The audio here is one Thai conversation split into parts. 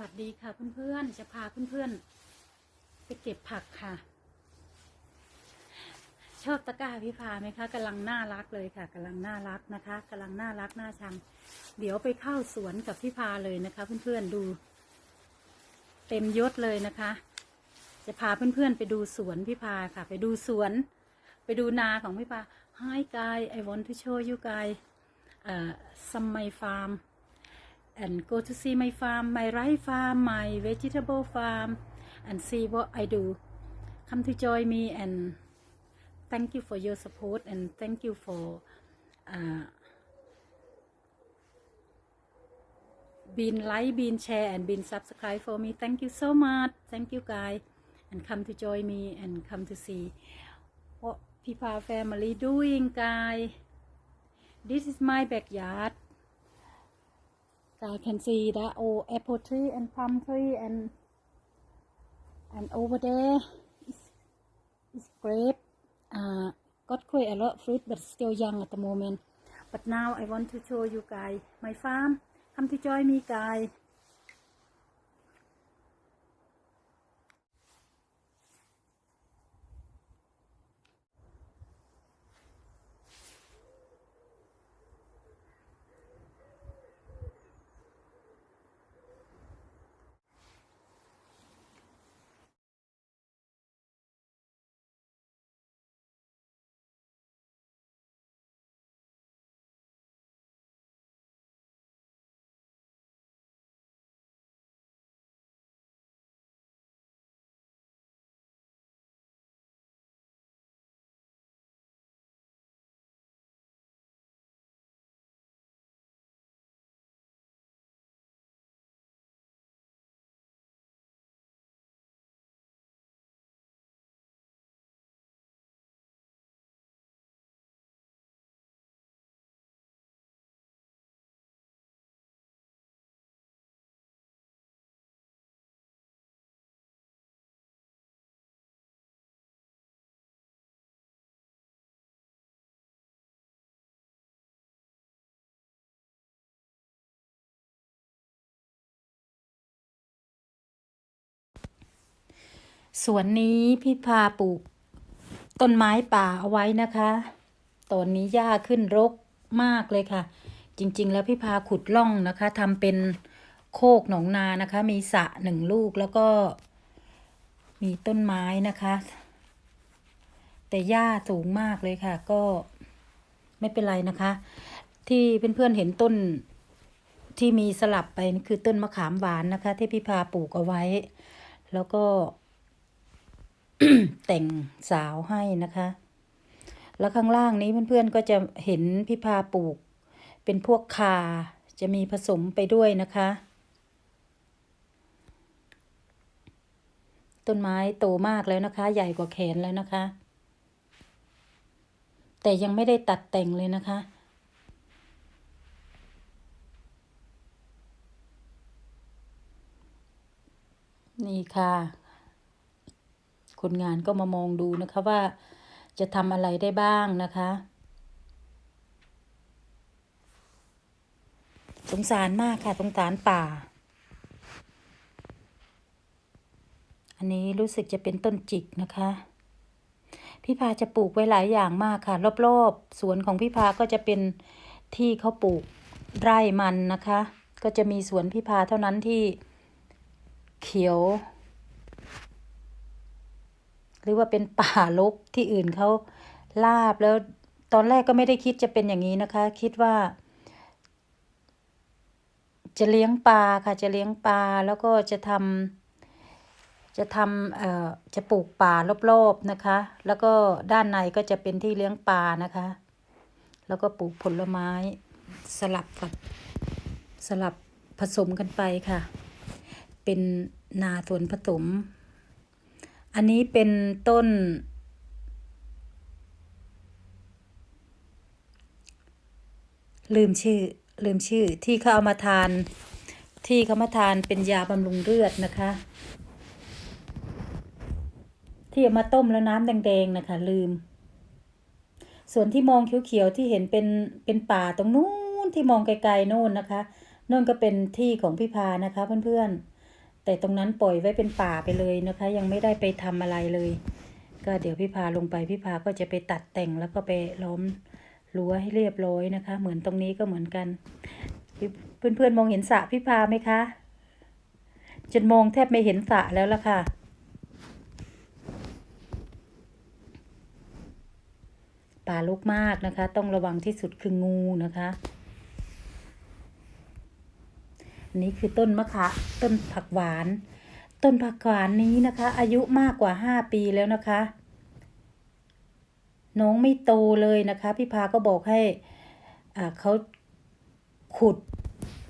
วัสดีค่ะเพื่อนๆ จะพาเพื่อนๆ ไปเก็บผักค่ะ ชอบตะกร้าพี่พาไหมคะกำลังน่ารักเลยค่ะกำลังน่ารักนะคะกำลังน่ารักน่าชัง เดี๋ยวไปเข้าสวนกับพี่พาเลยนะคะ เพื่อนๆดู เต็มยศเลยนะคะ จะพาเพื่อนๆ ไปดูสวนพี่พาค่ะ ไปดูสวน ไปดูนาของพี่พา Hi guys I want to show you guys uh, some my farm and go to see my farm, my rice farm, my vegetable farm, and see what I do. Come to join me and thank you for your support and thank you for uh, being like, being share, and being subscribe for me. Thank you so much. Thank you guys, and come to join me and come to see what people family doing, guys. This is my backyard. I can see the old apple tree and palm tree and and over there is, is grape. Uh, got quite a lot of fruit, but still young at the moment. But now I want to show you guys my farm. Come to join me, guys. สวนนี้พี่พาปลูก ต้นไม้ป่าเอาไว้นะคะ ตอนนี้หญ้าขึ้นรกมากเลยค่ะ จริง ๆ แล้วพี่พาขุดร่องนะคะทำเป็นโคกหนองนานะคะ มีสระหนึ่งลูกแล้วก็ มีต้นไม้นะคะ แต่หญ้าสูงมากเลยค่ะ ก็ไม่เป็นไรนะคะ ที่เพื่อนๆเห็นต้นที่มีสลับไปนี่คือต้นมะขามหวานนะคะ ที่พี่พาปลูกเอาไว้ แล้วก็ แต่งสาวให้นะคะ แล้วข้างล่างนี้เพื่อนๆก็จะเห็นพี่พาปลูก เป็นพวกคาจะมีผสมไปด้วยนะคะ ต้นไม้โตมากแล้วนะคะ ใหญ่กว่าแขนแล้วนะคะ แต่ยังไม่ได้ตัดแต่งเลยนะคะนี่ค่ะ คนงานก็มามองดูนะคะว่าจะทำอะไรได้บ้างนะคะ สงสารมากค่ะสงสารป่า อันนี้รู้สึกจะเป็นต้นจิกนะคะ พี่พาจะปลูกไว้หลายอย่างมากค่ะ รอบๆ สวนของพี่พาก็จะเป็นที่เขาปลูกไร่มันนะคะ ก็จะมีสวนพี่พาเท่านั้นที่เขียว หรือว่าเป็นป่ารกที่อื่นเขาลาบแล้วตอนแรกก็ไม่ได้คิดจะเป็นอย่างนี้นะคะ คิดว่า จะเลี้ยงปลาค่ะ จะเลี้ยงปลาแล้วก็จะทำจะทำเอ่อจะปลูกป่ารอบๆนะคะ แล้วก็ด้านในก็จะเป็นที่เลี้ยงปลานะคะ แล้วก็ปลูกผลไม้สลับกับสลับผสมกันไปค่ะ เป็นนาสวนผสม อันนี้เป็นต้น ลืมชื่อลืมชื่อที่เขาเอามาทาน ที่เขามาทานเป็นยาบำรุงเลือดนะคะ ที่เอามาต้มแล้วน้ำแดงๆนะคะ ลืม ส่วนที่มองเขียวๆที่เห็นเป็นเป็นป่าตรงนู้นที่มองไกลๆโน่นนะคะโน่นก็เป็นที่ของพี่พานะคะเพื่อน แต่ตรงนั้นปล่อยไว้เป็นป่าไปเลยนะคะ ยังไม่ได้ไปทำอะไรเลย ก็เดี๋ยวพี่พาลงไปพี่พาก็จะไปตัดแต่งแล้วก็ไปล้อมรั้วให้เรียบร้อยนะคะ เหมือนตรงนี้ก็เหมือนกัน เพื่อนเพื่อนๆมองเห็นสระพี่พาไหมคะจนมองแทบไม่เห็นสระแล้วล่ะค่ะ ป่าลุกมากนะคะ ต้องระวังที่สุดคืองูนะคะ อั นี้คือต้นมะขะต้นผักหวาน ต้นผักหวานนี้นะคะ อายุมากกว่าห้าปีแล้วนะคะ น้องไม่โตเลยนะคะ พี่พาก็บอกให้อ่าเขาขุด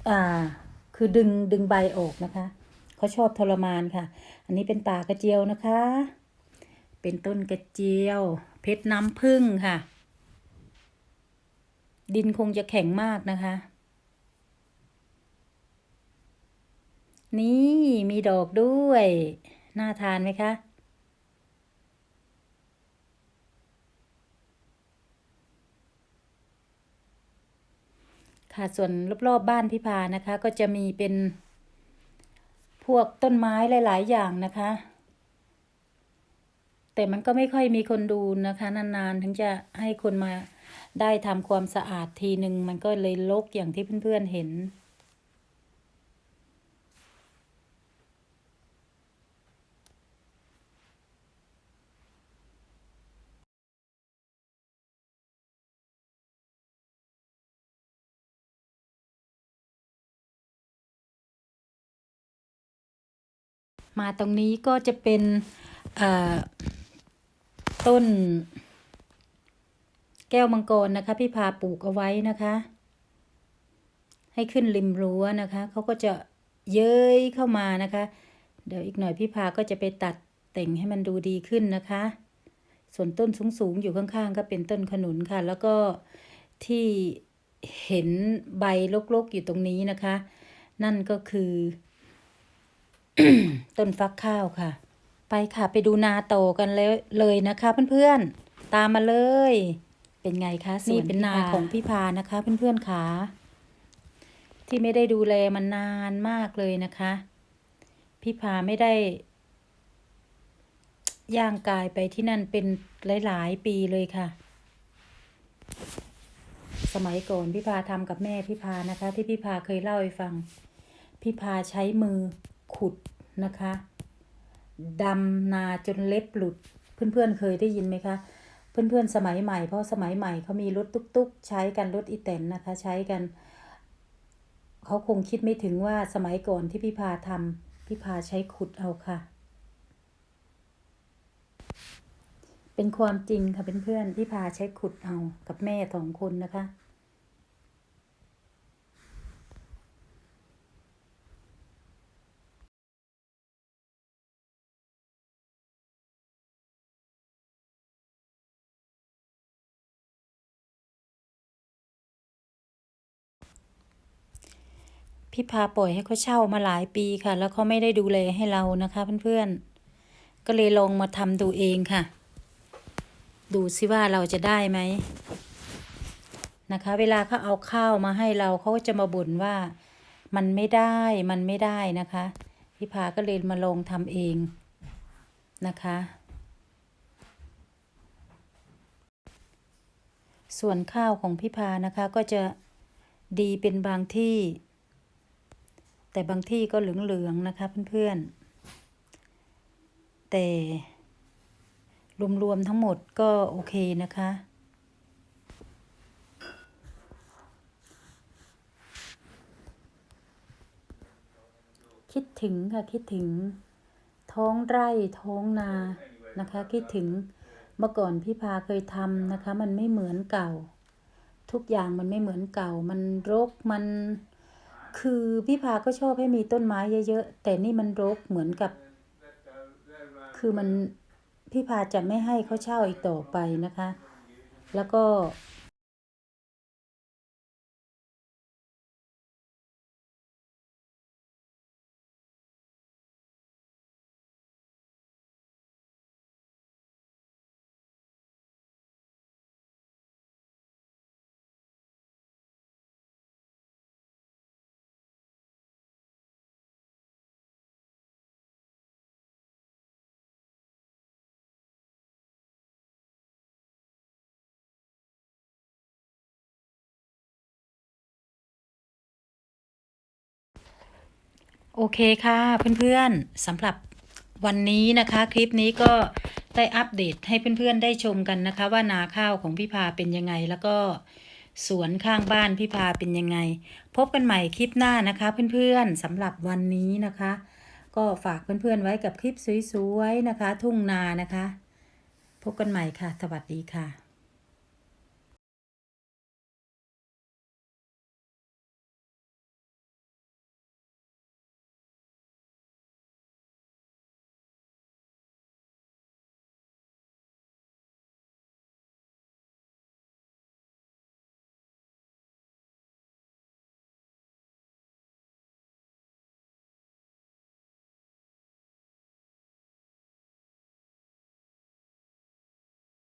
อ่าคือดึงดึงใบออกนะคะ เขาชอบทรมานค่ะ อันนี้เป็นป่ากระเจียวนะคะ เป็นต้นกระเจียว เพชรน้ำผึ้งค่ะ ดินคงจะแข็งมากนะคะ นี่มีดอกด้วย น่าทานไหมคะค่ะส่วนรอบๆบ้านพี่พานะคะ ก็จะมีเป็น พวกต้นไม้หลาย ๆ อย่างนะคะ แต่มันก็ไม่ค่อยมีคนดูนะคะ นาน ๆ ถึงจะให้คนมาได้ทำความสะอาดทีหนึ่งมันก็เลยรกอย่างที่เพื่อน ๆ เห็น มาตรงนี้ก็จะเป็นต้น แก้วมังกรนะคะ พี่พาปลูกเอาไว้นะคะ ให้ขึ้นริมรั้วนะคะเขาก็จะเย้ยเข้ามานะคะ เดี๋ยวอีกหน่อยพี่พาก็จะไปตัดแต่งให้มันดูดีขึ้นนะคะ ส่วนต้นสูงๆอยู่ข้างๆ ก็เป็นต้นขนุนค่ะ แล้วก็ที่เห็นใบรกๆอยู่ตรงนี้นะคะ นั่นก็คือ ต้นฟักข้าวค่ะ ไปค่ะไปดูนาโตกันแล้วเลยนะคะ เพื่อนๆ ตามมาเลย เป็นไงคะนี่เป็นนาของพี่พานะคะ เพื่อนๆขาที่ไม่ได้ดูแลมันนานมากเลยนะคะ พี่พาไม่ได้ ย่างกายไปที่นั่นเป็นหลาย ๆ ปีเลยค่ะ สมัยก่อนพี่พาทำกับแม่พี่พานะคะ ที่พี่พาเคยเล่าให้ฟัง พี่พาใช้มือ ขุดนะคะดำนาจนเล็บหลุด เพื่อนๆเคยได้ยินไหมคะ เพื่อนๆสมัยใหม่ เพราะสมัยใหม่เขามีรถตุ๊กๆ ใช้กันรถอีแตนนะคะ ใช้กัน เขาคงคิดไม่ถึงว่าสมัยก่อนที่พี่พาทำพี่พาใช้ขุดเอาค่ะ เป็นความจริงค่ะเพื่อนๆพี่พาใช้ขุดเอากับแม่สองคนนะคะ พี่พาปล่อยให้เขาเช่ามาหลายปีค่ะ แล้วเขาไม่ได้ดูแลให้เรานะคะเพื่อนๆ ก็เลยลองมาทำดูเองค่ะ ดูซิว่าเราจะได้ไหมนะคะ เวลาเขาเอาข้าวมาให้เราเขาก็จะมาบ่นว่ามันไม่ได้มันไม่ได้นะคะพี่พาก็เลยมาลองทำเองนะคะ ส่วนข้าวของพี่พานะคะก็จะดีเป็นบางที่ แต่บางที่ก็เหลืองๆนะคะเพื่อนๆ แต่รวมๆทั้งหมดก็โอเคนะคะ คิดถึงค่ะคิดถึงท้องไร่ท้องนานะคะ คิดถึงเมื่อก่อนพี่พาเคยทำนะคะ มันไม่เหมือนเก่า ทุกอย่างมันไม่เหมือนเก่า มันรกมัน คือพี่พาก็ชอบให้มีต้นไม้เยอะๆแต่นี่มันรกเหมือนกับ คือมันพี่พาจะไม่ให้เขาเช่าอีกต่อไปนะคะ แล้วก็ โอเคค่ะเพื่อนๆสำหรับวันนี้นะคะคลิปนี้ก็ได้อัปเดตให้เพื่อนๆได้ชมกันนะคะ ว่านาข้าวของพี่พาเป็นยังไง แล้วก็สวนข้างบ้านพี่พาเป็นยังไง พบกันใหม่คลิปหน้านะคะ เพื่อนๆสำหรับวันนี้นะคะ ก็ฝากเพื่อนๆไว้กับคลิปสวยๆนะคะ ทุ่งนานะคะ พบกันใหม่ค่ะ สวัสดีค่ะ